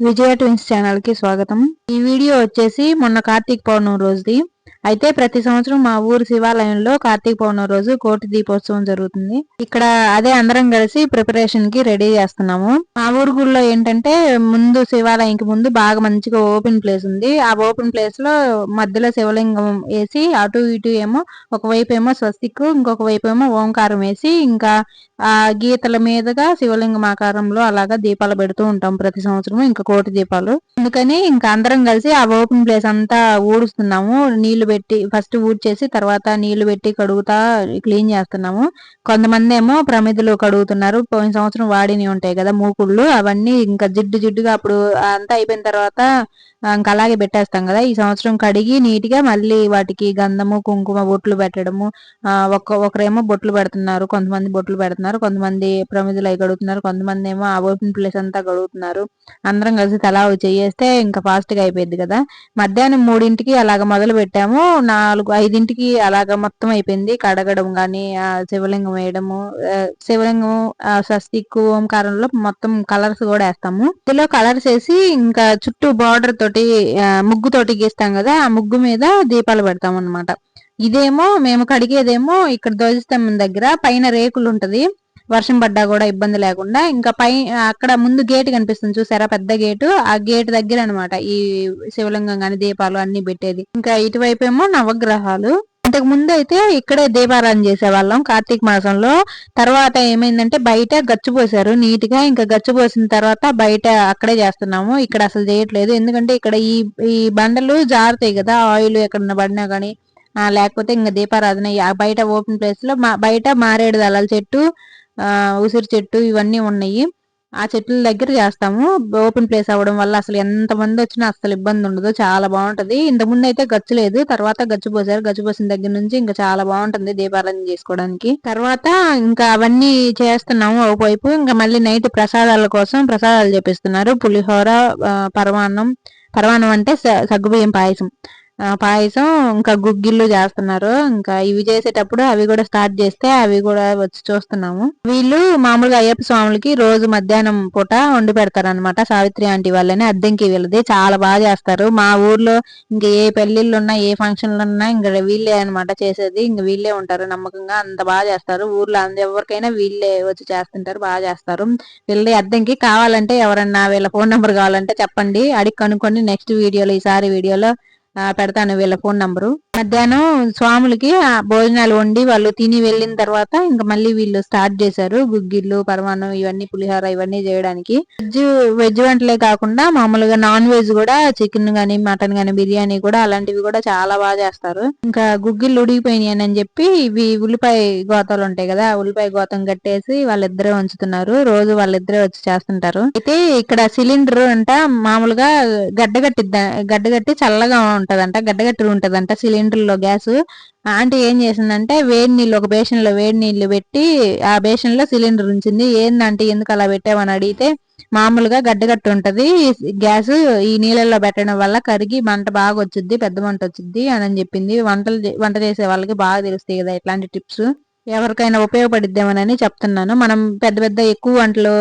విజయ twins ఛానల్కి స్వాగతం. ఈ వీడియో వచ్చేసి మొన్న కార్తీక పౌర్ణమి రోజుది. అయితే ప్రతి సంవత్సరం మా ఊరు శివాలయంలో కార్తీక పౌర్ణమి రోజు కోటి దీపోత్సవం జరుగుతుంది. ఇక్కడ అదే అందరం కలిసి ప్రిపరేషన్కి రెడీ చేస్తున్నాము. మా ఊరు గుళ్ళో ఏంటంటే ముందు శివాలయంకి ముందు బాగా మంచిగా ఓపెన్ ప్లేస్ ఉంది. ఆ ఓపెన్ ప్లేస్లో మధ్యలో శివలింగం వేసి అటు ఇటు ఏమో ఒకవైపు ఏమో స్వస్తిక్ ఇంకొక వైపు ఏమో ఓంకారం వేసి ఇంకా ఆ గీతల మీదుగా శివలింగం ఆకారంలో అలాగా దీపాలు పెడుతూ ఉంటాం ప్రతి సంవత్సరం ఇంకా కోటి దీపాలు. అందుకని ఇంకా అందరం కలిసి ఆ ఓపెన్ ప్లేస్ అంతా ఊడుస్తున్నాము. నీళ్ళు పెట్టి ఫస్ట్ ఊడ్చేసి తర్వాత నీళ్ళు పెట్టి కడుగుతా క్లీన్ చేస్తున్నాము. కొంతమంది ఏమో ప్రమిదలు కడుగుతున్నారు. పోయిన సంవత్సరం వాడిని ఉంటాయి కదా మూకుళ్ళు. అవన్నీ ఇంకా జిడ్డు జిడ్డుగా అప్పుడు అంతా అయిపోయిన తర్వాత ఇంకా అలాగే పెట్టేస్తాం కదా. ఈ సంవత్సరం కడిగి నీట్గా మళ్ళీ వాటికి గంధము కుంకుమ బొట్లు పెట్టడము ఒక ఒకరేమో బొట్లు పెడుతున్నారు కొంతమంది బొట్లు పెడుతున్నారు కొంతమంది ప్రమిదలు అవి గడుగుతున్నారు కొంతమంది ఏమో ఆ ఓపెన్ ప్లేస్ అంతా గడుగుతున్నారు. అందరం కలిసి తలా చేస్తే ఇంకా ఫాస్ట్గా అయిపోయింది కదా. మధ్యాహ్నం మూడింటికి అలాగ మొదలు పెట్టాము. నాలుగు ఐదింటికి అలాగ మొత్తం అయిపోయింది. కడగడం కానీ శివలింగం వేయడము శివలింగం స్వస్తికు ఓంకారంలో మొత్తం కలర్స్ కూడా వేస్తాము. ఇందులో కలర్స్ వేసి ఇంకా చుట్టూ బార్డర్ తోటి ముగ్గు తోటి గీస్తాం కదా ఆ ముగ్గు మీద దీపాలు పెడతాం అనమాట ఇదేమో మేము కడిగేదేమో ఇక్కడ ధ్వజస్తంభం దగ్గర పైన రేకులు ఉంటది. వర్షం పడ్డా కూడా ఇబ్బంది లేకుండా ఇంకా పై అక్కడ ముందు గేట్ కనిపిస్తుంది చూసారా? పెద్ద గేటు. ఆ గేట్ దగ్గర అనమాట ఈ శివలింగం గాని దీపాలు అన్ని పెట్టేది. ఇంకా ఇటువైపు ఏమో నవగ్రహాలు. ఇంతకు ముందు అయితే ఇక్కడే దీపారాధన చేసేవాళ్ళం. కార్తీక మాసంలో. తర్వాత ఏమైందంటే బయట గచ్చు పోసారు. నీట్గా ఇంకా గచ్చు పోసిన తర్వాత బయట అక్కడే చేస్తున్నాము. ఇక్కడ అసలు చేయట్లేదు. ఎందుకంటే ఇక్కడ ఈ ఈ బండలు జారుతాయి కదా. ఆయిల్ ఎక్కడన్నా పడినా కానీ లేకపోతే ఇంకా దీపారాధన బయట ఓపెన్ ప్లేస్లో బయట మారేడు దళాల చెట్టు ఉసిరి చెట్టు ఇవన్నీ ఉన్నాయి. ఆ చెట్ల దగ్గర చేస్తాము. ఓపెన్ ప్లేస్ అవ్వడం వల్ల అసలు ఎంత మంది వచ్చినా అసలు ఇబ్బంది ఉండదు. చాలా బాగుంటది. ఇంత ముందు అయితే గచ్చు లేదు. తర్వాత గచ్చు పోసారు. గచ్చు పోసిన దగ్గర నుంచి ఇంకా చాలా బాగుంటుంది దీపారాధన చేసుకోవడానికి. తర్వాత ఇంకా అవన్నీ చేస్తున్నాము ఒకవైపు. ఇంకా మళ్ళీ నైట్ ప్రసాదాల కోసం ప్రసాదాలు చేపిస్తున్నారు. పులిహోర పరమాన్నం. పరమాన్నం అంటే సగ్గుబియ్యం పాయసం. పాయసం ఇంకా గుగ్గిళ్ళు చేస్తున్నారు. ఇంకా ఇవి చేసేటప్పుడు అవి కూడా స్టార్ట్ చేస్తే అవి కూడా వచ్చి చూస్తున్నాము. వీళ్ళు మామూలుగా అయ్యప్ప స్వాములకి రోజు మధ్యాహ్నం పూట వండి పెడతారు అనమాట సావిత్రి ఆంటీ వాళ్ళని అద్దెంకి వీళ్ళది. చాలా బాగా చేస్తారు. మా ఊర్లో ఇంకా ఏ పెళ్ళిళ్ళు ఉన్నా ఏ ఫంక్షన్లు ఉన్నా ఇంకా వీళ్ళే అనమాట చేసేది. ఇంకా వీళ్ళే ఉంటారు నమ్మకంగా. అంత బాగా చేస్తారు. ఊర్లో అంత ఎవరికైనా వీళ్ళే వచ్చి చేస్తుంటారు. బాగా చేస్తారు. వీళ్ళది అద్దెంకి కావాలంటే ఎవరన్నా వీళ్ళ ఫోన్ నెంబర్ కావాలంటే చెప్పండి. అడిగి కనుక్కొని నెక్స్ట్ వీడియోలో ఈసారి వీడియోలో పెడతాను వీళ్ళ ఫోన్ నంబరు. మధ్యాహ్నం స్వాములకి భోజనాలు వండి వాళ్ళు తిని వెళ్ళిన తర్వాత ఇంకా మళ్ళీ వీళ్ళు స్టార్ట్ చేశారు. గుగ్గిళ్ళు పరమాన్నం ఇవన్నీ పులిహోర ఇవన్నీ చేయడానికి. వెజ్ వెజ్ వంటలే కాకుండా మామూలుగా నాన్ వెజ్ కూడా చికెన్ గానీ మటన్ గానీ బిర్యానీ కూడా అలాంటివి కూడా చాలా బాగా చేస్తారు. ఇంకా గుగ్గిళ్ళు ఉడిగిపోయినాయి అని చెప్పి ఇవి ఉల్లిపాయ గోతాలు ఉంటాయి కదా ఉల్లిపాయ గోతం కట్టేసి వాళ్ళిద్దరే ఉంచుతున్నారు రోజు వాళ్ళిద్దరే వచ్చి చేస్తుంటారు. అయితే ఇక్కడ సిలిండర్ అంట మామూలుగా గడ్డ కట్టిద్దా గడ్డ కట్టి చల్లగా ఉంటదంట గడ్డగట్టి ఉంటదంట సిలిండర్లో గ్యాస్ ఆంటీ ఏం చేసిందంటే వేడి నీళ్ళు ఒక బేషన్లో వేడి నీళ్ళు పెట్టి ఆ బేషన్లో సిలిండర్ ఉంచింది. ఏందంటే ఎందుకు అలా పెట్టామని అడిగితే మామూలుగా గడ్డగట్టు ఉంటది గ్యాస్ ఈ నీళ్ళల్లో పెట్టడం వల్ల కరిగి మంట బాగా వచ్చింది పెద్ద మంట వచ్చింది అని చెప్పింది వంటలు వంట చేసే వాళ్ళకి బాగా తెలుస్తాయి కదా ఇట్లాంటి టిప్స్. ఎవరికైనా ఉపయోగపడిద్దామని చెప్తున్నాను. మనం పెద్ద పెద్ద ఎక్కువ వంటలు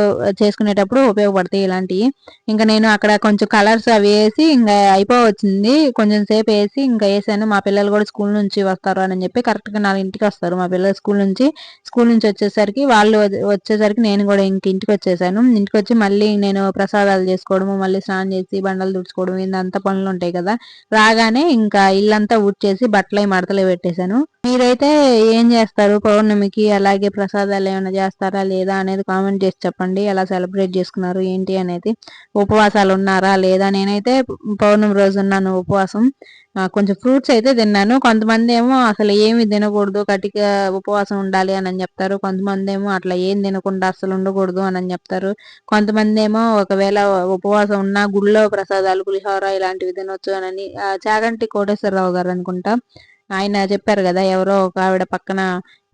చేసుకునేటప్పుడు ఉపయోగపడతాయి ఇలాంటివి ఇంకా నేను అక్కడ కొంచెం కలర్స్ అవి వేసి ఇంకా అయిపోవచ్చింది. కొంచెం సేపు వేసి ఇంకా వేసాను. మా పిల్లలు కూడా స్కూల్ నుంచి వస్తారు అని చెప్పి కరెక్ట్గా ఇంటికి వస్తారు మా పిల్లలు స్కూల్ నుంచి. స్కూల్ నుంచి వచ్చేసరికి వాళ్ళు వచ్చేసరికి నేను కూడా ఇంక ఇంటికి వచ్చేసాను. ఇంటికి వచ్చి మళ్ళీ నేను ప్రసాదాలు చేసుకోవడము మళ్ళీ స్నానం చేసి బండలు తుడుచుకోవడం ఇంత పనులు ఉంటాయి కదా. రాగానే ఇంకా ఇల్లంతా ఊడ్చేసి బట్టలు మడతలు పెట్టేశాను. మీరైతే ఏం చేస్తారు? పౌర్ణమికి అలాగే ప్రసాదాలు ఏమైనా చేస్తారా లేదా అనేది కామెంట్ చేసి చెప్పండి. ఎలా సెలబ్రేట్ చేసుకున్నారు ఏంటి అనేది. ఉపవాసాలు ఉన్నారా లేదా నేనైతే పౌర్ణమి రోజు ఉన్నాను ఉపవాసం. కొంచెం ఫ్రూట్స్ అయితే తిన్నాను. కొంతమంది ఏమో అసలు ఏమి తినకూడదు కటిక ఉపవాసం ఉండాలి అని చెప్తారు. కొంతమంది ఏమో అట్లా ఏం తినకుండా అసలు ఉండకూడదు అని చెప్తారు. కొంతమంది ఏమో ఒకవేళ ఉపవాసం ఉన్నా గుళ్ళో ప్రసాదాలు పులిహోర ఇలాంటివి తినొచ్చు అని చాగంటి కోటేశ్వరరావు గారు అనుకుంటా. ఆయన చెప్పారు కదా ఎవరో ఒక ఆవిడ పక్కన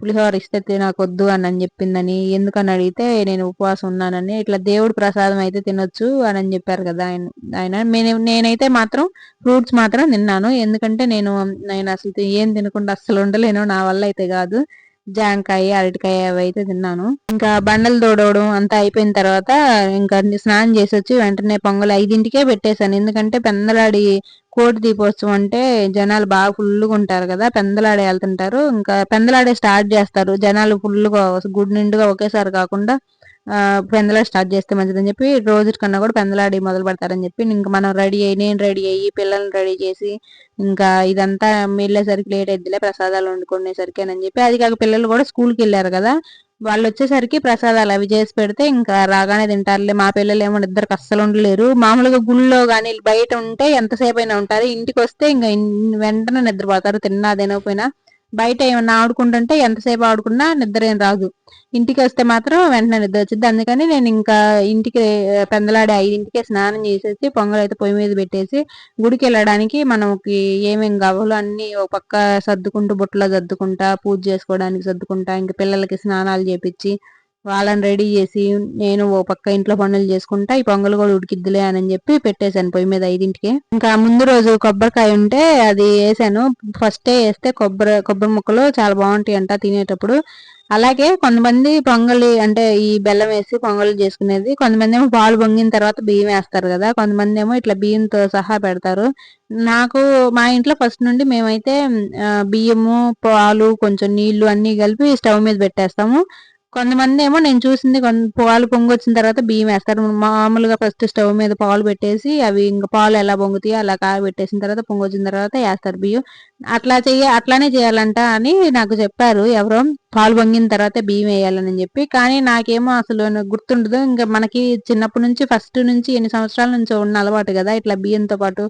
పులిహోర ఇస్తే తినకొద్దు అని అని చెప్పిందని. ఎందుకని అడిగితే నేను ఉపవాసం ఉన్నానని. ఇట్లా దేవుడు ప్రసాదం అయితే తినొచ్చు అని చెప్పారు కదా ఆయన ఆయన. నేనైతే మాత్రం ఫ్రూట్స్ మాత్రం తిన్నాను. ఎందుకంటే నేను నేను అసలు ఏం తినకుండా అస్సలు ఉండలేను. నా వల్ల అయితే కాదు. జాంకాయ అరటికాయ అవి అయితే తిన్నాను. ఇంకా బండలు తోడవడం అంతా అయిపోయిన తర్వాత ఇంకా స్నానం చేసి వచ్చి వెంటనే పొంగల్ ఐదింటికే పెట్టేశాను. ఎందుకంటే పెందలాడి కోటి దీపోత్సవం అంటే జనాలు బాగా ఫుల్గా ఉంటారు కదా పెందలాడే వెళ్తుంటారు. ఇంకా పెందలాడే స్టార్ట్ చేస్తారు. జనాలు ఫుల్గా గుడి నిండుగా ఒకేసారి కాకుండా పెందలాడి స్టార్ట్ చేస్తే మంచిదని చెప్పి రోజు కన్నా కూడా పెందలాడి మొదలు పెడతారని చెప్పి ఇంకా మనం రెడీ అయ్యి నేను రెడీ అయ్యి పిల్లల్ని రెడీ చేసి ఇంకా ఇదంతా వెళ్ళేసరికి లేట్ అయిద్దిలే ప్రసాదాలు వండుకునేసరికి అని చెప్పి. అది కాక పిల్లలు కూడా స్కూల్కి వెళ్ళారు కదా వాళ్ళు వచ్చేసరికి ప్రసాదాలు అవి చేసి పెడితే ఇంకా రాగానే తింటారులే. మా పిల్లలు ఏమో ఇద్దరికి అస్సలు ఉండలేరు. మామూలుగా గుళ్ళో కానీ బయట ఉంటే ఎంతసేపు అయినా ఉంటారు. ఇంటికి వస్తే ఇంకా వెంటనే నిద్రపోతారు. తిన్నా తినకపోయినా బయట ఏమన్నా ఆడుకుంటుంటే ఎంతసేపు ఆడుకున్నా నిద్ర ఏం రాదు. ఇంటికి వస్తే మాత్రం వెంటనే నిద్ర వచ్చింది అందుకని నేను ఇంకా ఇంటికి పెందలాడే ఐదింటికే స్నానం చేసేసి పొంగల్ అయితే పొయ్యి మీద పెట్టేసి గుడికి వెళ్ళడానికి మనకి ఏమేమి కావాలో అన్ని ఒక పక్క సర్దుకుంటూ బుట్టలో సర్దుకుంటా పూజ చేసుకోవడానికి సర్దుకుంటా ఇంకా పిల్లలకి స్నానాలు చేపించి వాళ్ళని రెడీ చేసి నేను ఓ పక్క ఇంట్లో పనులు చేసుకుంటా ఈ పొంగల్ కూడా ఉడికిద్దులే అని చెప్పి పెట్టేశాను పొయ్యి మీద ఐదింటికి. ఇంకా ముందు రోజు కొబ్బరికాయ ఉంటే అది వేసాను. ఫస్టే వేస్తే కొబ్బరి కొబ్బరి ముక్కలు చాలా బాగుంటాయి అంట తినేటప్పుడు. అలాగే కొంతమంది పొంగలి అంటే ఈ బెల్లం వేసి పొంగలి చేసుకునేది కొంతమంది ఏమో పాలు పొంగిన తర్వాత బియ్యం వేస్తారు కదా కొంతమంది ఏమో ఇట్లా బియ్యంతో సహా పెడతారు. నాకు మా ఇంట్లో ఫస్ట్ నుండి మేమైతే బియ్యము పాలు కొంచెం నీళ్ళు అన్నీ కలిపి స్టవ్ మీద పెట్టేస్తాము. కొంతమంది ఏమో నేను చూసింది పాలు పొంగొచ్చిన తర్వాత బియ్యం వేస్తారు. మామూలుగా ఫస్ట్ స్టవ్ మీద పాలు పెట్టేసి అవి ఇంకా పాలు ఎలా పొంగుతాయో అలా పెట్టేసిన తర్వాత పొంగొచ్చిన తర్వాత వేస్తారు బియ్యం. అట్లా చెయ్య అట్లానే చేయాలంట అని నాకు చెప్పారు ఎవరో. పాలు పొంగిన తర్వాత బియ్యం వేయాలని చెప్పి. కానీ నాకేమో అసలు గుర్తుండదు. ఇంకా మనకి చిన్నప్పటి నుంచి ఫస్ట్ నుంచి ఎన్ని సంవత్సరాల నుంచి ఉన్న అలవాటు కదా. ఇట్లా బియ్యంతో పాటు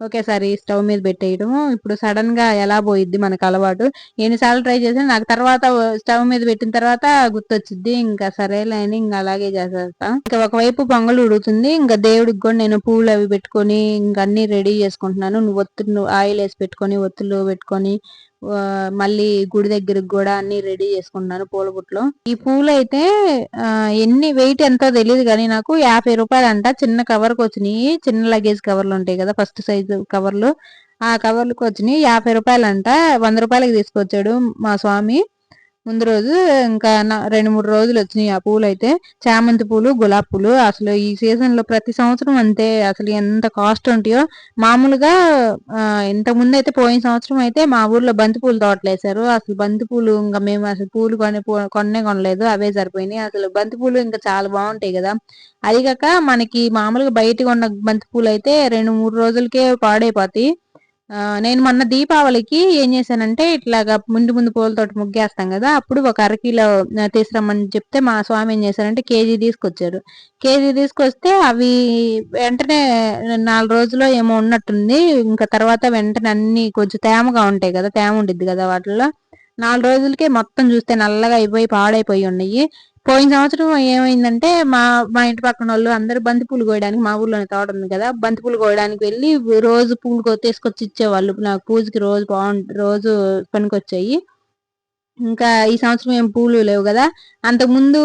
ఒకేసారి స్టవ్ మీద పెట్టేయడము ఇప్పుడు సడన్గా ఎలా పోయిద్ది మనకు అలవాటు? ఎన్నిసార్లు ట్రై చేసినా నాకు తర్వాత స్టవ్ మీద పెట్టిన తర్వాత గుర్తొచ్చింది ఇంకా సరేలే అని ఇంకా అలాగే చేసేస్తా. ఇంకా ఒకవైపు పొంగలు ఉడుకుతుంది. ఇంకా దేవుడికి కూడా నేను పూలు అవి పెట్టుకొని ఇంకా అన్ని రెడీ చేసుకుంటున్నాను. నువ్వు ఒత్తులు ఆయిల్ వేసి పెట్టుకొని ఒత్తులు పెట్టుకొని మళ్ళీ గుడి దగ్గరికి కూడా అన్ని రెడీ చేసుకుంటున్నాను పూల బుట్లో ఈ పూలు అయితే ఎన్ని వెయిట్ ఎంతో తెలియదు కానీ నాకు యాభై రూపాయలు అంట చిన్న కవర్కి వచ్చినాయి. చిన్న లగేజ్ కవర్లు ఉంటాయి కదా ఫస్ట్ సైజు కవర్లు. ఆ కవర్లకు వచ్చినాయి. యాభై రూపాయలు అంట వంద రూపాయలకి తీసుకొచ్చాడు మా స్వామి. ముందు రోజు ఇంకా రెండు మూడు రోజులు వచ్చినాయి ఆ పూలు అయితే చామంతి పూలు గులాబీ పూలు. అసలు ఈ సీజన్లో ప్రతి సంవత్సరం అంతే. అసలు ఎంత కాస్ట్ ఉంటాయో. మామూలుగా ఇంత ముందు అయితే పోయిన సంవత్సరం అయితే మా ఊర్లో బంతి పూలు తోటలు వేసారు అసలు బంతి పూలు ఇంకా మేము అసలు పూలు కొని కొన్నే కొనలేదు. అవే సరిపోయినాయి. అసలు బంతి పూలు ఇంకా చాలా బాగుంటాయి కదా. అది కాక మనకి మామూలుగా బయట ఉన్న బంతి పూలు అయితే రెండు మూడు రోజులకే పాడైపోతాయి. నేను మొన్న దీపావళికి ఏం చేశానంటే ఇట్లాగా ముందు ముందు పూలతోటి ముగ్గేస్తాం కదా అప్పుడు ఒక అరకిలో తీసుకురమ్మని చెప్తే మా స్వామి ఏం చేశారంటే కేజీ తీసుకొచ్చారు. కేజీ తీసుకొస్తే అవి వెంటనే నాలుగు రోజుల్లో ఏమో ఉన్నట్టుంది ఇంకా తర్వాత వెంటనే అన్ని కొంచెం తేమగా ఉంటాయి కదా తేమ ఉండిద్ది కదా వాటిల్లో. నాలుగు రోజులకే మొత్తం చూస్తే నల్లగా అయిపోయి పాడైపోయి ఉన్నాయి. పోయిన సంవత్సరం ఏమైందంటే మా మా ఇంటి పక్కన వాళ్ళు అందరు బంతి పూలు కోయడానికి మా ఊర్లోనే తోట ఉంది కదా బంతి పూలు కోయడానికి వెళ్ళి రోజు పూలు తీసుకొచ్చి ఇచ్చేవాళ్ళు. నాకు పూజకి రోజు బాగుంటు రోజు పనికొచ్చాయి. ఇంకా ఈ సంవత్సరం ఏం పూలు లేవు కదా. అంతకుముందు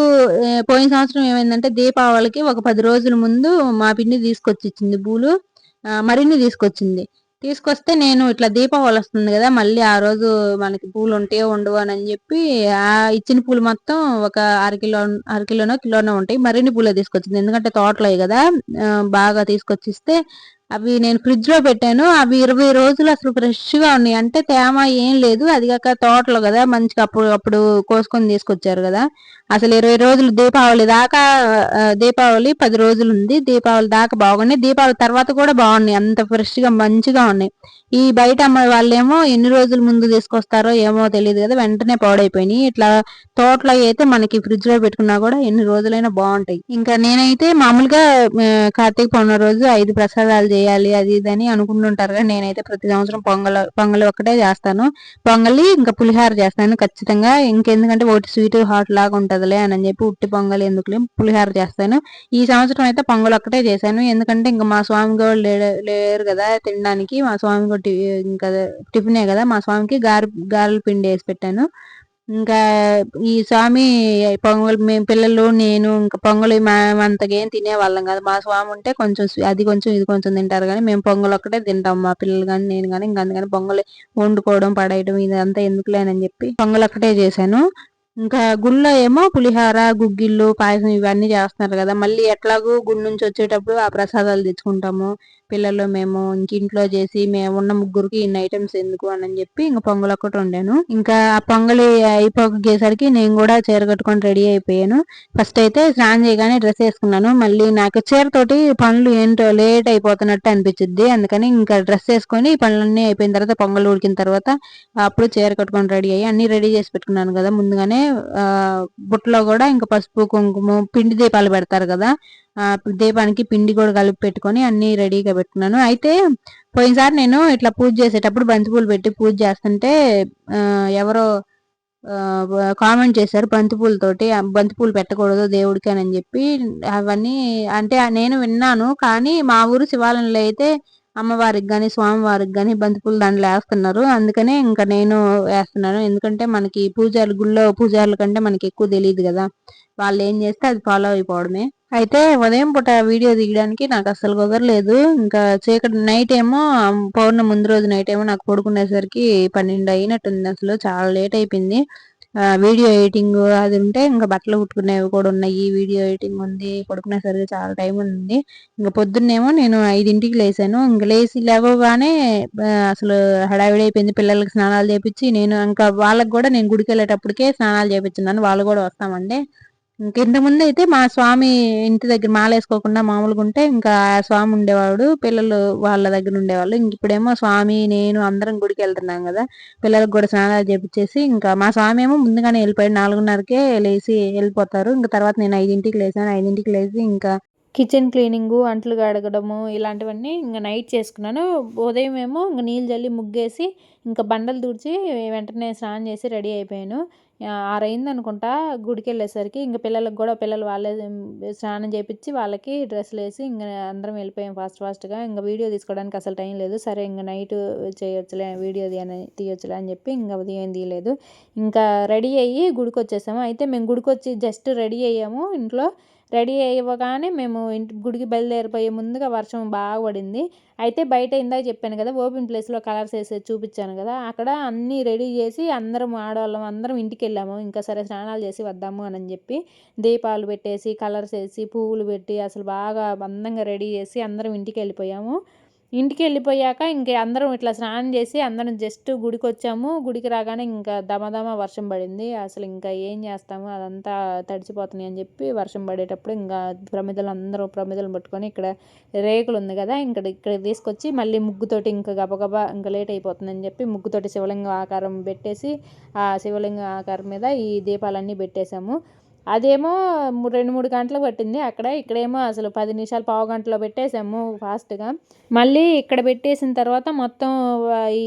పోయిన సంవత్సరం ఏమైందంటే దీపావళికి ఒక పది రోజుల ముందు మా పిండి తీసుకొచ్చి ఇచ్చింది పూలు. మరిన్ని తీసుకొచ్చింది. తీసుకొస్తే నేను ఇట్లా దీపావళి వస్తుంది కదా మళ్ళీ ఆ రోజు మనకి పూలు ఉంటే ఉండవు అని చెప్పి ఆ ఇచ్చిన పూలు మొత్తం ఒక అరకిలో అరకిలోనో కిలోనో ఉంటాయి. మరిన్ని పూలే తీసుకొచ్చింది. ఎందుకంటే తోటలో కదా బాగా తీసుకొచ్చిస్తే అవి నేను ఫ్రిడ్జ్లో పెట్టాను. అవి ఇరవై రోజులు అసలు ఫ్రెష్గా ఉన్నాయి. అంటే తేమ ఏం లేదు. అది కాక తోటలో కదా మంచిగా అప్పుడు అప్పుడు కోసుకొని తీసుకొచ్చారు కదా. అసలు ఇరవై రోజులు దీపావళి దాకా దీపావళి పది రోజులు ఉంది. దీపావళి దాకా బాగున్నాయి. దీపావళి తర్వాత కూడా బాగున్నాయి. అంత ఫ్రెష్గా మంచిగా ఉన్నాయి. ఈ బయట అమ్మ వాళ్ళేమో ఎన్ని రోజుల ముందు తీసుకొస్తారో ఏమో తెలియదు కదా. వెంటనే పాడైపోయినాయి. ఇట్లా తోటలో అయితే మనకి ఫ్రిడ్జ్లో పెట్టుకున్నా కూడా ఎన్ని రోజులైనా బాగుంటాయి. ఇంకా నేనైతే మామూలుగా కార్తీక పౌర్ణమి రోజు ఐదు ప్రసాదాలు చేయాలి అది ఇది అని అనుకుంటుంటారు కానీ నేనైతే ప్రతి సంవత్సరం పొంగల్ పొంగల్ ఒకటే చేస్తాను. పొంగలి ఇంకా పులిహార చేస్తాను. ఖచ్చితంగా ఇంకెందుకంటే ఒకటి స్వీట్ హాట్ లాగా ఉంటుందిలే అని చెప్పి ఉట్టి పొంగల్ ఎందుకులే పులిహార చేస్తాను. ఈ సంవత్సరం అయితే పొంగల్ ఒక్కటే చేశాను. ఎందుకంటే ఇంకా మా స్వామి కూడా లేరు కదా తినడానికి. మా స్వామి కూడా ఇంకా టిఫినే కదా. మా స్వామికి గారి గారెల పిండి వేసి పెట్టాను. ఇంకా ఈ స్వామి పొంగల్ మేము పిల్లలు నేను ఇంకా పొంగల్ అంతకేం తినేవాళ్ళం కాదు. మా స్వామి ఉంటే కొంచెం అది కొంచెం ఇది కొంచెం తింటారు కానీ మేము పొంగల్ ఒక్కటే తింటాం. మా పిల్లలు కానీ నేను కానీ ఇంకా అందుకని పొంగల్ వండుకోవడం పడేయడం ఇదంతా ఎందుకులేనని చెప్పి పొంగల్ ఒక్కటే చేశాను. ఇంకా గుళ్ళో ఏమో పులిహార గుగ్గిళ్ళు పాయసం ఇవన్నీ చేస్తున్నారు కదా. మళ్ళీ ఎట్లాగూ గుడి నుంచి వచ్చేటప్పుడు ఆ ప్రసాదాలు తెచ్చుకుంటాము. పిల్లలు మేము ఇంకింట్లో చేసి మేము ఉన్న ముగ్గురికి ఇన్ని ఐటమ్స్ ఎందుకు అని చెప్పి ఇంకా పొంగల్ ఒక్కటి వండాను. ఇంకా ఆ పొంగలి అయిపోయేసరికి నేను కూడా చీర కట్టుకొని రెడీ అయిపోయాను. ఫస్ట్ అయితే స్నానం చేయగానే డ్రెస్ వేసుకున్నాను. మళ్ళీ నాకు చీరతోటి పనులు ఏంటో లేట్ అయిపోతున్నట్టు అనిపించింది అందుకని ఇంకా డ్రెస్ వేసుకొని పనులన్నీ అయిపోయిన తర్వాత పొంగల్ ఉడికిన తర్వాత అప్పుడు చీర కట్టుకొని రెడీ అయ్యి అన్ని రెడీ చేసి పెట్టుకున్నాను కదా. ముందుగానే ఆ బుట్టలో కూడా ఇంకా పసుపు కుంకుమ పిండి దీపాలు పెడతారు కదా. దీపానికి పిండి కూడా కలిపి పెట్టుకొని అన్ని రెడీగా పెట్టుకున్నాను. అయితే పోయినసారి నేను ఇట్లా పూజ చేసేటప్పుడు బంతిపూలు పెట్టి పూజ చేస్తుంటే ఎవరో కామెంట్ చేశారు బంతిపూలతోటి బంతిపూలు పెట్టకూడదు దేవుడికి అని చెప్పి. అవన్నీ అంటే నేను విన్నాను కానీ మా ఊరు శివాలయంలో అయితే అమ్మవారికి కానీ స్వామివారికి కానీ బంతిపూల దండలు వేస్తున్నారు. అందుకనే ఇంకా నేను వేస్తున్నాను. ఎందుకంటే మనకి పూజలు గుళ్ళో పూజారుల కంటే మనకి ఎక్కువ తెలియదు కదా. వాళ్ళు ఏం చేస్తే అది ఫాలో అయిపోవడమే. అయితే ఉదయం పూట వీడియో దిగడానికి నాకు అసలు కుదరలేదు. ఇంకా చీకటి నైట్ ఏమో పౌర్ణ ముందు రోజు నైట్ ఏమో నాకు పడుకునేసరికి పన్నెండు అయినట్టుంది. అసలు చాలా లేట్ అయిపోయింది. వీడియో ఎడిటింగ్ అది ఉంటే ఇంకా బట్టలు కుట్టుకునేవి కూడా ఉన్నాయి. వీడియో ఎడిటింగ్ ఉంది పడుకునేసరికి చాలా టైం ఉంది. ఇంకా పొద్దున్నేమో నేను ఐదింటికి లేసాను. ఇంకా లేచి లేవగానే అసలు హడావిడి అయిపోయింది. పిల్లలకి స్నానాలు చేపించి నేను ఇంకా వాళ్ళకి కూడా నేను గుడికి వెళ్ళేటప్పటికే స్నానాలు చేపించున్నాను. వాళ్ళు కూడా వస్తామండి. ఇంత ముందు అయితే మా స్వామి ఇంటి దగ్గర మాలేసుకోకుండా మామూలుగా ఉంటే ఇంకా స్వామి ఉండేవాడు పిల్లలు వాళ్ళ దగ్గర ఉండేవాళ్ళు. ఇంక ఇప్పుడేమో స్వామి నేను అందరం గుడికి వెళ్తున్నాం కదా పిల్లలకు కూడా స్నానాలు చేపించేసి ఇంకా మా స్వామి ఏమో ముందుగానే వెళ్ళిపోయాడు. నాలుగున్నరకే లేచి వెళ్ళిపోతారు. ఇంకా తర్వాత నేను ఐదింటికి లేచాను. ఐదింటికి లేచి ఇంకా కిచెన్ క్లీనింగు అంట్లు కడగడము ఇలాంటివన్నీ ఇంకా నైట్ చేసుకున్నాను. ఉదయం ఏమో ఇంకా నీళ్ళు చల్లి ముగ్గేసి ఇంకా బండలు తుడిచి వెంటనే స్నానం చేసి రెడీ అయిపోయాను. ఆరైంది అనుకుంటా గుడికి వెళ్ళేసరికి ఇంకా పిల్లలకు కూడా పిల్లలు వాళ్ళే స్నానం చేపించి వాళ్ళకి డ్రెస్సులు వేసి ఇంకా అందరం వెళ్ళిపోయాం ఫాస్ట్ ఫాస్ట్గా. ఇంకా వీడియో తీసుకోవడానికి అసలు టైం లేదు. సరే ఇంకా నైట్ చేయొచ్చులే వీడియో తీయొచ్చులే అని చెప్పి ఇంకా ఉదయం తీయలేదు. ఇంకా రెడీ అయ్యి గుడికి వచ్చేసాము అయితే మేము గుడికి వచ్చి జస్ట్ రెడీ అయ్యాము ఇంట్లో. రెడీ అయ్యగానే మేము ఇంటి గుడికి బయలుదేరిపోయే ముందుగా వర్షం బాగా పడింది. అయితే బయట ఇందాక చెప్పాను కదా ఓపెన్ ప్లేస్లో కలర్స్ వేసి చూపించాను కదా అక్కడ అన్నీ రెడీ చేసి అందరం ఆడవాళ్ళం అందరం ఇంటికి వెళ్ళాము. ఇంకా సరే స్నానాలు చేసి వద్దాము అని చెప్పి దీపాలు పెట్టేసి కలర్స్ వేసి పువ్వులు పెట్టి అసలు బాగా అందంగా రెడీ చేసి అందరం ఇంటికి వెళ్ళిపోయాము. ఇంటికి వెళ్ళిపోయాక ఇంక అందరం ఇట్లా స్నానం చేసి అందరం జస్ట్ గుడికి వచ్చాము. గుడికి రాగానే ఇంకా దమదమ వర్షం పడింది. అసలు ఇంకా ఏం చేస్తాము? అదంతా తడిచిపోతున్నాయి అని చెప్పి వర్షం పడేటప్పుడు ఇంకా ప్రమిదలు అందరూ ప్రమిదలు పట్టుకొని ఇక్కడ రేకులు ఉంది కదా ఇక్కడ ఇక్కడ తీసుకొచ్చి మళ్ళీ ముగ్గుతోటి ఇంకా గబగబా ఇంకా లేట్ అయిపోతుందని చెప్పి ముగ్గుతోటి శివలింగం ఆకారం పెట్టేసి ఆ శివలింగ ఆకారం మీద ఈ దీపాలన్నీ పెట్టేశాము. అదేమో రెండు మూడు గంటలు పట్టింది. అక్కడ ఇక్కడేమో అసలు పది నిమిషాలు పావు గంటలో పెట్టేసాము ఫాస్ట్గా. మళ్ళీ ఇక్కడ పెట్టేసిన తర్వాత మొత్తం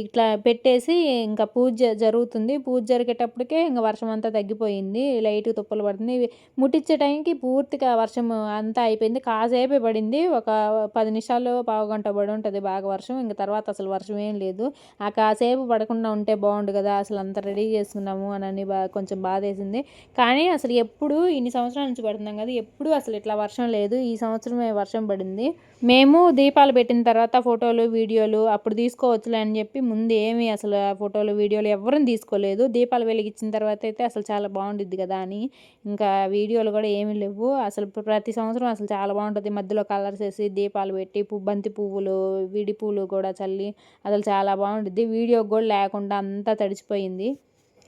ఇట్లా పెట్టేసి ఇంకా పూజ జరుగుతుంది. పూజ జరిగేటప్పటికే ఇంకా వర్షం అంతా తగ్గిపోయింది. లైట్ తుప్పలు పడుతుంది ముట్టించే టైంకి పూర్తిగా వర్షం అంతా అయిపోయింది. కాసేపే పడింది. ఒక పది నిమిషాలు పావు గంట పడి ఉంటుంది బాగా వర్షం. ఇంకా తర్వాత అసలు వర్షం ఏం లేదు. ఆ కాసేపు పడకుండా ఉంటే బాగుండు కదా. అసలు అంత రెడీ చేసుకున్నాము అని బా కొంచెం బాధేసింది. కానీ అసలు ఎప్పుడు ఎప్పుడు ఇన్ని సంవత్సరాల నుంచి పడుతున్నాం కదా ఎప్పుడు అసలు ఇట్లా వర్షం లేదు ఈ సంవత్సరమే వర్షం పడింది. మేము దీపాలు పెట్టిన తర్వాత ఫోటోలు వీడియోలు అప్పుడు తీసుకోవచ్చులే అని చెప్పి ముందు ఏమీ అసలు ఫోటోలు వీడియోలు ఎవరూ తీసుకోలేదు. దీపాలు వెలిగించిన తర్వాత అయితే అసలు చాలా బాగుంటుంది కదా అని. ఇంకా వీడియోలు కూడా ఏమీ లేవు. అసలు ప్రతి సంవత్సరం అసలు చాలా బాగుంటుంది. మధ్యలో కలర్స్ వేసి దీపాలు పెట్టి బంతి పువ్వులు విడి పువ్వులు కూడా చల్లి అసలు చాలా బాగుంటుంది వీడియో కూడా లేకుండా అంతా తడిచిపోయింది.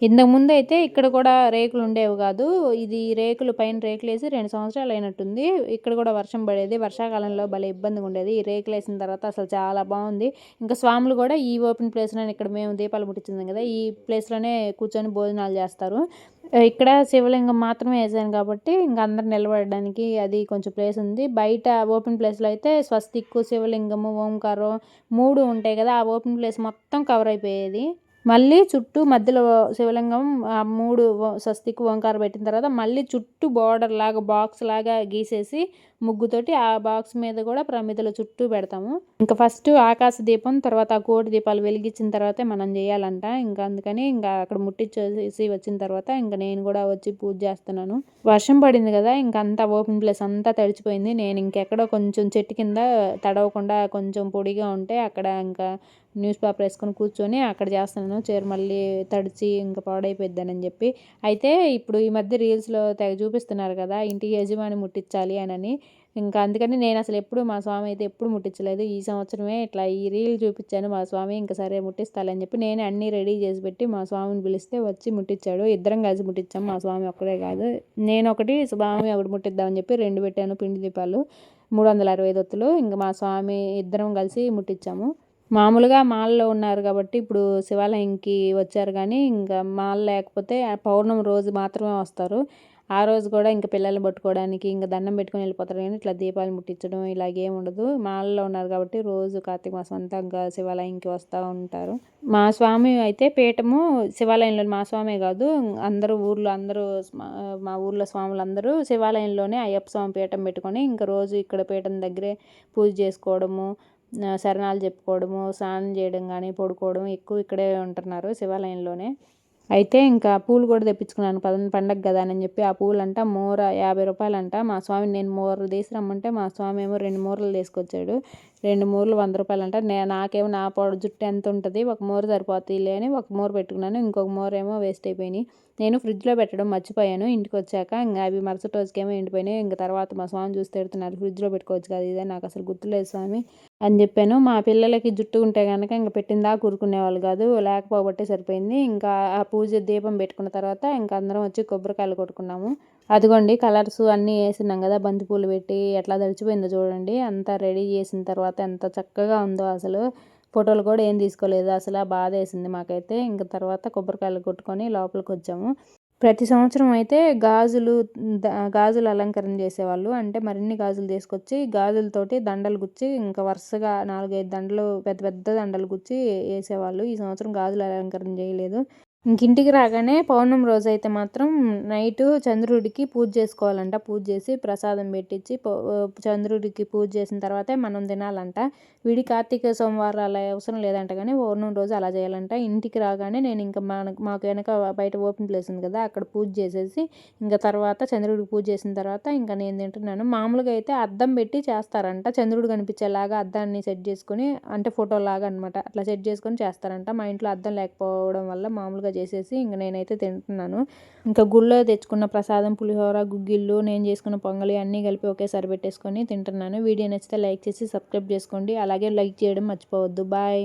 ఇంతకుముందు అయితే ఇక్కడ కూడా రేకులు ఉండేవి కాదు. ఇది రేకులు పైన రేకులు వేసి రెండు సంవత్సరాలు అయినట్టుంది. ఇక్కడ కూడా వర్షం పడేది. వర్షాకాలంలో భలే ఇబ్బందిగా ఉండేది. ఈ రేకులు వేసిన తర్వాత అసలు చాలా బాగుంది. ఇంకా స్వాములు కూడా ఈ ఓపెన్ ప్లేస్లోనే ఇక్కడ మేము దీపాలు ముట్టించింది కదా ఈ ప్లేస్లోనే కూర్చొని భోజనాలు చేస్తారు. ఇక్కడ శివలింగం మాత్రమే వేసాను కాబట్టి ఇంకా అందరు నిలబడడానికి అది కొంచెం ప్లేస్ ఉంది. బయట ఓపెన్ ప్లేస్లో అయితే స్వస్తిక్కు శివలింగము ఓంకారం మూడు ఉంటాయి కదా ఆ ఓపెన్ ప్లేస్ మొత్తం కవర్ అయిపోయేది. మళ్ళీ చుట్టూ మధ్యలో శివలింగం ఆ మూడు స్వస్తికి ఓంకారం పెట్టిన తర్వాత మళ్ళీ చుట్టూ బార్డర్ లాగా బాక్స్ లాగా గీసేసి ముగ్గుతోటి ఆ బాక్స్ మీద కూడా ప్రమిదల చుట్టూ పెడతాము. ఇంకా ఫస్ట్ ఆకాశ దీపం తర్వాత ఆ కోటి దీపాలు వెలిగించిన తర్వాతే మనం చేయాలంట. ఇంకా అందుకని ఇంకా అక్కడ ముట్టించేసి వచ్చిన తర్వాత ఇంకా నేను కూడా వచ్చి పూజ చేస్తున్నాను. వర్షం పడింది కదా ఇంకా అంతా ఓపెన్ ప్లేస్ అంతా తడిచిపోయింది. నేను ఇంకెక్కడో కొంచెం చెట్టు కింద తడవకుండా కొంచెం పొడిగా ఉంటే అక్కడ ఇంకా న్యూస్ పేపర్ వేసుకొని కూర్చొని అక్కడ చేస్తున్నాను. చీర మళ్ళీ తడిచి ఇంకా పాడైపోద్దానని చెప్పి. అయితే ఇప్పుడు ఈ మధ్య రీల్స్లో తెగ చూపిస్తున్నారు కదా ఇంటి యజమాని ముట్టించాలి అని. ఇంకా అందుకని నేను అసలు ఎప్పుడు మా స్వామి అయితే ఎప్పుడు ముట్టించలేదు. ఈ సంవత్సరమే ఇట్లా ఈ రీల్ చూపించాను మా స్వామి ఇంకా సరే ముట్టిస్తాలని చెప్పి నేను అన్నీ రెడీ చేసి పెట్టి మా స్వామిని పిలిస్తే వచ్చి ముట్టించాడు. ఇద్దరం కలిసి ముట్టించాం. మా స్వామి ఒక్కడే కాదు. నేను ఒకటి స్వామి ఒకటి ముట్టిద్దామని చెప్పి రెండు పెట్టాను పిండి దీపాలు. మూడు వందల అరవై దొత్తులు ఇంకా మా స్వామి ఇద్దరం కలిసి ముట్టించాము. మామూలుగా మాల్లో ఉన్నారు కాబట్టి ఇప్పుడు శివాలయంకి వచ్చారు కానీ ఇంకా మాల్ లేకపోతే పౌర్ణమి రోజు మాత్రమే వస్తారు. ఆ రోజు కూడా ఇంకా పిల్లల్ని పట్టుకోవడానికి ఇంకా దండం పెట్టుకొని వెళ్ళిపోతారు కానీ ఇట్లా దీపాలు ముట్టించడం ఇలాగేం ఉండదు. మాలలో ఉన్నారు కాబట్టి రోజు కార్తీక మాసం అంతా ఇంకా శివాలయంకి వస్తూ ఉంటారు. మా స్వామి అయితే పీఠము శివాలయంలో మా స్వామే కాదు అందరూ ఊర్లో అందరూ మా ఊర్లో స్వాములందరూ శివాలయంలోనే అయ్యప్ప స్వామి పీఠం పెట్టుకొని ఇంకా రోజు ఇక్కడ పీఠం దగ్గరే పూజ చేసుకోవడము శరణాలు చెప్పుకోవడము స్నానం చేయడం కానీ పడుకోవడం ఎక్కువ ఇక్కడే ఉంటున్నారు శివాలయంలోనే. అయితే ఇంకా పూలు కూడా తెప్పించుకున్నాను. పదన పండగ కదా అని చెప్పి ఆ పూలు అంట మూర యాభై రూపాయలంట. మా స్వామి నేను మూరలు తీసుకురమ్మంటే మా స్వామి ఏమో రెండు మూరలు తీసుకొచ్చాడు. రెండు మూరలు వంద రూపాయలు అంట నాకేమో నా పొడ జుట్టు ఎంత ఉంటుంది ఒక మూర సరిపోతుంది అని ఒక మూర పెట్టుకున్నాను ఇంకొక మూర ఏమో వేస్ట్ అయిపోయినాయి. నేను ఫ్రిడ్జ్లో పెట్టడం మర్చిపోయాను ఇంటికి వచ్చాక ఇంకా అవి మరుసటి రోజుకేమో ఎండిపోయినాయి. ఇంకా తర్వాత మా స్వామి చూసి తిడుతున్నారు ఫ్రిడ్జ్లో పెట్టుకోవచ్చు కదా ఇదే నాకు అసలు గుర్తులేదు స్వామి అని చెప్పాను. మా పిల్లలకి జుట్టు ఉంటే కనుక ఇంకా పెట్టిందా కూరుకునే వాళ్ళు కాదు లేకపోబట్టే సరిపోయింది. ఇంకా ఆ పూజ దీపం పెట్టుకున్న తర్వాత ఇంకా అందరం వచ్చి కొబ్బరికాయలు కొట్టుకున్నాము. అదిగోండి కలర్స్ అన్నీ వేసినాం కదా బంతిపూలు పెట్టి ఎట్లా తడిచిపోయిందో చూడండి. అంతా రెడీ చేసిన తర్వాత ఎంత చక్కగా ఉందో అసలు. ఫోటోలు కూడా ఏం తీసుకోలేదు. అసలు బాధ వేసింది మాకైతే. ఇంకా తర్వాత కొబ్బరికాయలు కొట్టుకొని లోపలికి వచ్చాము. ప్రతి సంవత్సరం అయితే గాజులు గాజులు అలంకరణ చేసేవాళ్ళు. అంటే మరిన్ని గాజులు తీసుకొచ్చి గాజులతోటి దండలు గుచ్చి ఇంకా వరుసగా నాలుగైదు దండలు పెద్ద పెద్ద దండలు గుచ్చి వేసేవాళ్ళు. ఈ సంవత్సరం గాజులు అలంకరణ చేయలేదు. ఇంక ఇంటికి రాగానే పౌర్ణమి రోజు అయితే మాత్రం నైట్ చంద్రుడికి పూజ చేసుకోవాలంట. పూజ చేసి ప్రసాదం పెట్టించి చంద్రుడికి పూజ చేసిన తర్వాతే మనం తినాలంట. వీడి కార్తీక సోమవారం అలా అవసరం లేదంట కానీ పౌర్ణమి రోజు అలా చేయాలంట. ఇంటికి రాగానే నేను ఇంకా మన మాకు వెనక బయట ఓపెన్ ప్లేస్ ఉంది కదా అక్కడ పూజ చేసేసి ఇంకా తర్వాత చంద్రుడికి పూజ చేసిన తర్వాత ఇంకా నేను తింటున్నాను. మామూలుగా అయితే అద్దం పెట్టి చేస్తారంట. చంద్రుడు కనిపించేలాగా అద్దాన్ని సెట్ చేసుకొని అంటే ఫోటో లాగా అనమాట అట్లా సెట్ చేసుకొని చేస్తారంట. మా ఇంట్లో అద్దం లేకపోవడం వల్ల మామూలుగా చేసేసి ఇంక నేనైతే తింటున్నాను. ఇంకా గుళ్ళో తెచ్చుకున్న ప్రసాదం పులిహోర గుగ్గిళ్ళు నేను చేసుకున్న పొంగలి అన్నీ కలిపి ఒకేసారి పెట్టేసుకొని తింటున్నాను. వీడియో నచ్చితే లైక్ చేసి సబ్స్క్రైబ్ చేసుకోండి. అలాగే లైక్ చేయడం మర్చిపోవద్దు. బాయ్.